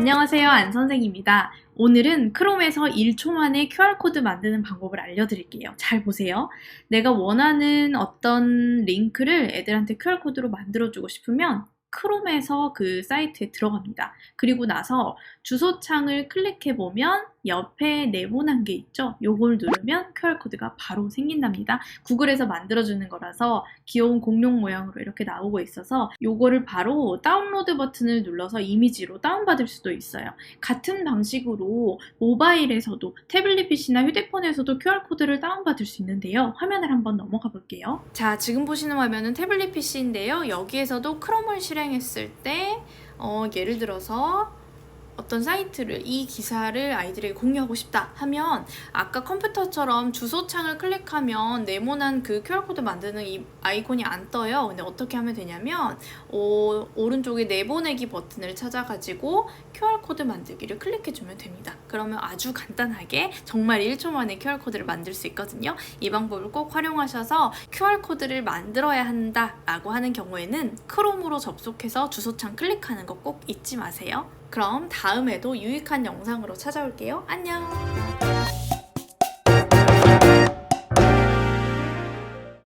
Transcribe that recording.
안녕하세요. 안선생입니다. 오늘은 크롬에서 1초 만에 QR코드 만드는 방법을 알려드릴게요. 잘 보세요. 내가 원하는 어떤 링크를 애들한테 QR코드로 만들어주고 싶으면 크롬에서 그 사이트에 들어갑니다. 그리고 나서 주소창을 클릭해보면 옆에 네모난 게 있죠? 요걸 누르면 QR코드가 바로 생긴답니다. 구글에서 만들어주는 거라서 귀여운 공룡 모양으로 이렇게 나오고 있어서 요거를 바로 다운로드 버튼을 눌러서 이미지로 다운받을 수도 있어요. 같은 방식으로 모바일에서도 태블릿 PC나 휴대폰에서도 QR코드를 다운받을 수 있는데요. 화면을 한번 넘어가 볼게요. 자, 지금 보시는 화면은 태블릿 PC인데요. 여기에서도 크롬을 실행했을 때 어, 예를 들어서 어떤 사이트를 이 기사를 아이들에게 공유하고 싶다 하면 아까 컴퓨터처럼 주소창을 클릭하면 네모난 그 QR코드 만드는 이 아이콘이 안 떠요. 근데 어떻게 하면 되냐면 어, 오른쪽에 내보내기 버튼을 찾아가지고 QR코드 만들기를 클릭해주면 됩니다. 그러면 아주 간단하게 정말 1초 만에 QR코드를 만들 수 있거든요. 이 방법을 꼭 활용하셔서 QR코드를 만들어야 한다 라고 하는 경우에는 크롬으로 접속해서 주소창 클릭하는 거 꼭 잊지 마세요. 그럼 다음에도 유익한 영상으로 찾아올게요. 안녕!